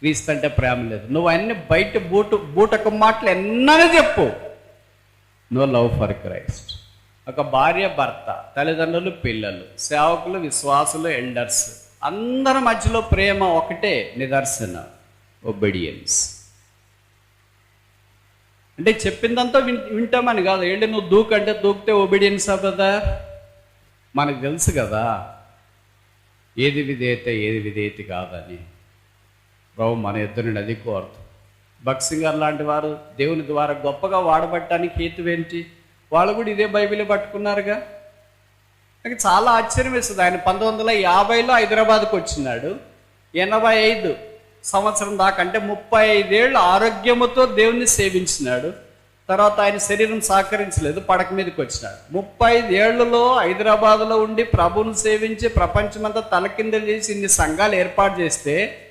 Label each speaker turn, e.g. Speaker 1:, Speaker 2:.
Speaker 1: క్రీస్తు అంటే ప్రేమ లేదు. నువ్వు అన్ని బయట బూటు బూటకు మాటలు ఎన్నని చెప్పు. No love for Christ. ఒక భార్య భర్త తల్లిదండ్రులు పిల్లలు సేవకులు విశ్వాసులు ఎల్డర్స్ అందరి మధ్యలో ప్రేమ ఒకటే నిదర్శన ఒబిడియన్స్ అంటే చెప్పిందంతా విన్ వింటామని కాదు. ఏంటి నువ్వు దూకంటే దూకితే ఒబిడియన్స్ కదా మనకు తెలుసు కదా. ఏది విధేయత ఏది విధేయత కాదని. ప్రభు మన ఇద్దరిని అది కోరుతాం భక్సింగర్ లాంటి వారు దేవుని ద్వారా గొప్పగా వాడబట్టడానికి హేతువేంటి వాళ్ళు కూడా ఇదే బైబిల్ పట్టుకున్నారుగా. నాకు చాలా ఆశ్చర్యం వేస్తుంది. ఆయన పంతొమ్మిది వందల యాభైలో హైదరాబాద్కు వచ్చినాడు. ఎనభై ఐదు సంవత్సరం దాకా అంటే ముప్పై ఐదేళ్ళు ఆరోగ్యముతో దేవుణ్ణి సేవించినాడు. తర్వాత ఆయన శరీరం సహకరించలేదు పడక మీదకి వచ్చినాడు. ముప్పై ఐదు హైదరాబాద్లో ఉండి ప్రభువును సేవించి ప్రపంచమంతా తలకిందలు చేసి ఇన్ని సంఘాలు ఏర్పాటు చేస్తే